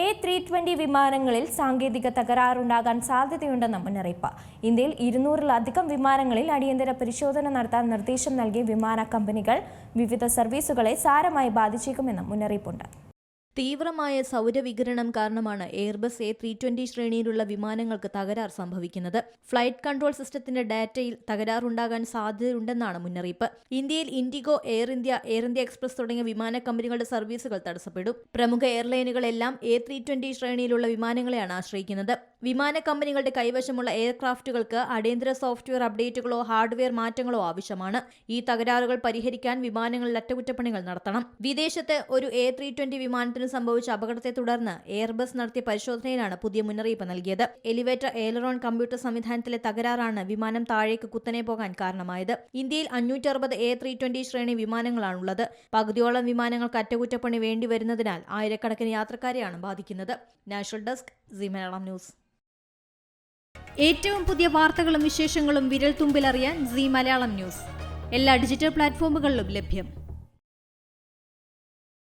A three twenty വിമാനങ്ങളിൽ സാങ്കേതിക തകരാറുണ്ടാകാൻ സാധ്യതയുണ്ടെന്ന മുന്നറിയിപ്പ്. ഇന്ത്യയിൽ ഇരുന്നൂറിലധികം വിമാനങ്ങളിൽ അടിയന്തര പരിശോധന നടത്താൻ നിർദ്ദേശം നൽകിയ വിമാന കമ്പനികൾ വിവിധ സർവീസുകളെ സാരമായി ബാധിച്ചേക്കുമെന്നും മുന്നറിയിപ്പുണ്ട്. തീവ്രമായ സൗരവികിരണം കാരണമാണ് എയർബസ് എ ത്രീ ട്വന്റി ശ്രേണിയിലുള്ള വിമാനങ്ങൾക്ക് തകരാർ സംഭവിക്കുന്നത്. ഫ്ലൈറ്റ് കൺട്രോൾ സിസ്റ്റത്തിന്റെ ഡാറ്റയിൽ തകരാറുണ്ടാകാൻ സാധ്യതയുണ്ടെന്നാണ് മുന്നറിയിപ്പ്. ഇന്ത്യയിൽ Indigo Air India Air India Express തുടങ്ങിയ വിമാന കമ്പനികളുടെ സർവീസുകൾ തടസ്സപ്പെടും. പ്രമുഖ എയർലൈനുകളെല്ലാം എ ത്രീ ട്വന്റി ശ്രേണിയിലുള്ള വിമാനങ്ങളെയാണ് ആശ്രയിക്കുന്നത്. വിമാന കമ്പനികളുടെ കൈവശമുള്ള എയർക്രാഫ്റ്റുകൾക്ക് അടിയന്തര സോഫ്റ്റ്വെയർ അപ്ഡേറ്റുകളോ ഹാർഡ്വെയർ മാറ്റങ്ങളോ ആവശ്യമാണ്. ഈ തകരാറുകൾ പരിഹരിക്കാൻ വിമാനങ്ങളിൽ അറ്റകുറ്റപ്പണികൾ നടത്തണം. വിദേശത്ത് ഒരു എ ത്രീ ട്വന്റി വിമാനത്തിന് സംഭവിച്ച അപകടത്തെ തുടർന്ന് എയർബസ് നടത്തിയ പരിശോധനയിലാണ് പുതിയ മുന്നറിയിപ്പ് നൽകിയത്. എലിവേറ്റർ എയലറോൺ കമ്പ്യൂട്ടർ സംവിധാനത്തിലെ തകരാറാണ് വിമാനം താഴേക്ക് കുത്തനെ പോകാൻ കാരണമായത്. ഇന്ത്യയിൽ അഞ്ഞൂറ്റി അറുപത് എ ത്രീ ട്വന്റി ശ്രേണി വിമാനങ്ങളാണുള്ളത്. പകുതിയോളം വിമാനങ്ങൾക്ക് അറ്റകുറ്റപ്പണി വേണ്ടി വരുന്നതിനാൽ ആയിരക്കണക്കിന് യാത്രക്കാരെയാണ് ബാധിക്കുന്നത്. National desk C Malayalam news. ഏറ്റവും പുതിയ വാർത്തകളും വിശേഷങ്ങളും വിരൽ തുമ്പിലറിയാൻ സി മലയാളം ന്യൂസ്. എല്ലാ ഡിജിറ്റൽ പ്ലാറ്റ്ഫോമുകളിലും ലഭ്യം.